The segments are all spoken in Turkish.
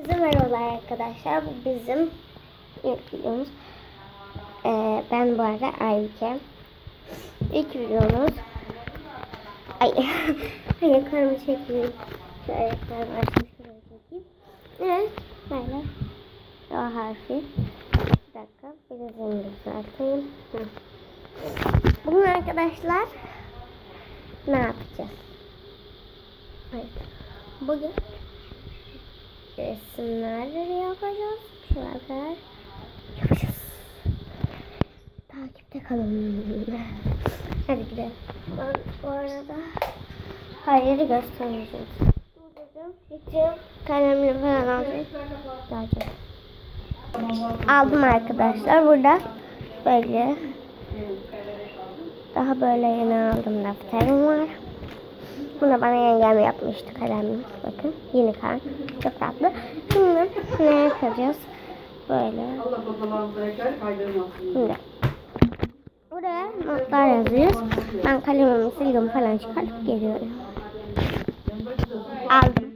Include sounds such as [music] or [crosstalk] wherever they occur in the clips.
Herkese merhabalar arkadaşlar. Bu bizim ilk videomuz. Ee, ben bu arada Aybüke. İlk videomuz. [laughs] Ay, ayaklarımı çekeyim. Şu ayaklarımı açayım. Şuraya çekeyim. Evet, böyle. O harfi. Bir dakika. Birazını düzelteyim. Hı. Bugün arkadaşlar ne yapacağız? Evet. Bugün resimler yapacağız. Bir şeyler yapacağız. Takipte kalın. Hadi gidelim. Ben bu arada her yeri göstermeyeceğim. Burada hiçbir kalemle falan alacağım. Aldım arkadaşlar. Burada böyle daha böyle yeni aldım defterim var. Bunu bana yengem yapmıştı kalemle. Bakın yeni kalem. Çok tatlı. Şimdi ne yapacağız? Böyle. Şimdi. Buraya notlar yazıyoruz. Ben kalemimi silgimi falan çıkartıp geliyorum. Aldım.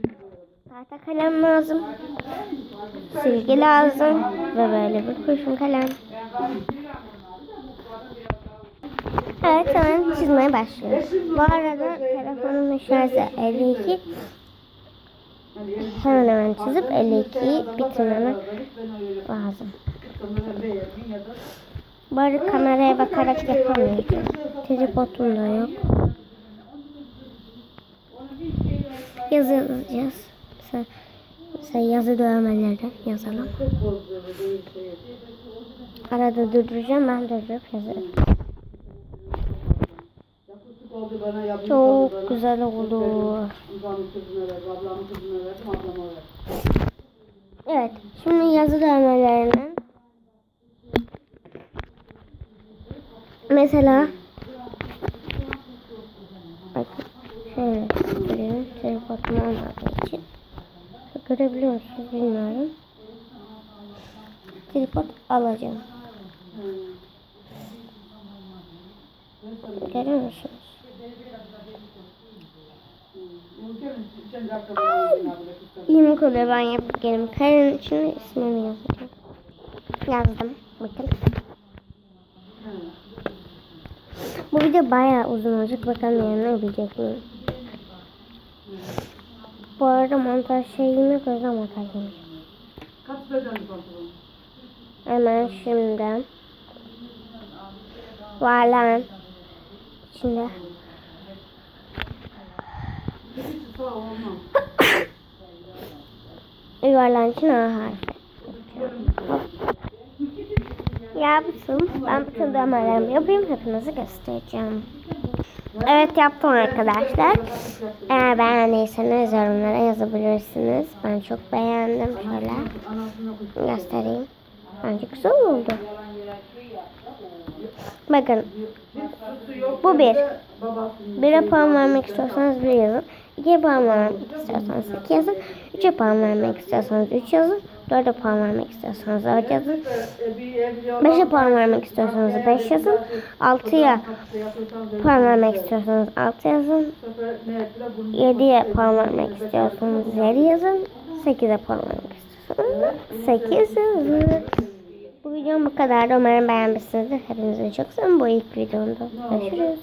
Tahta kalem lazım. Silgi lazım. Ve böyle bir kurşun kalem. Evet hemen çizmeye başlıyoruz. Bu arada telefonumun şarjı 52. Hemen hemen çizip 52'yi bitirmeme lazım. Arada kameraya bakarak yapamıyorum. Tripodum da yok. Yazı yazacağız. Mesela, mesela yazı dövmeleri yazalım. Arada durduracağım ben durdurup yazarım. Çok güzel oldu. Evet. Şimdi yazı dövmelerinden mesela bakın şöyle göstereyim. Tripodum olmadığı için. Görebiliyor musunuz bilmiyorum. Tripod alacağım. Görüyor musunuz? İyimlik oluyor ben yapıp gelim. Karenin ismimi yazacağım. Yazdım. Bakın. Bu video bayağı uzun olacak. Bakalım yayınlayabilecek miyim? Bu arada montaj şeyime göre montaj demiş. Kaç beden pantolon? Hemen şimdi. Var lan. Şimdi. Yuvarlan için A harfi. Yapsın. Ben bütün dövmelerimi yapayım. Hepinize göstereceğim. Evet yaptım arkadaşlar. Eğer beğendiyseniz yorumlara yazabilirsiniz. Ben çok beğendim. Şöyle göstereyim. Bence güzel oldu. Bakın. Bu bir. Bire puan vermek istiyorsanız bir yazın. İkiye puan vermek istiyorsanız iki yazın. Üçe puan vermek istiyorsanız üç yazın. Dörde puan vermek istiyorsanız dört yazın. Beşe puan vermek istiyorsanız beş yazın. Altıya puan vermek istiyorsanız altı yazın. Yediye puan vermek istiyorsanız yedi yazın. Sekize puan vermek istiyorsanız sekiz yazın. Videom bu kadar. Umarım beğenmişsinizdir. Hepinizi çok seviyorum. Bu ilk videomda. Görüşürüz.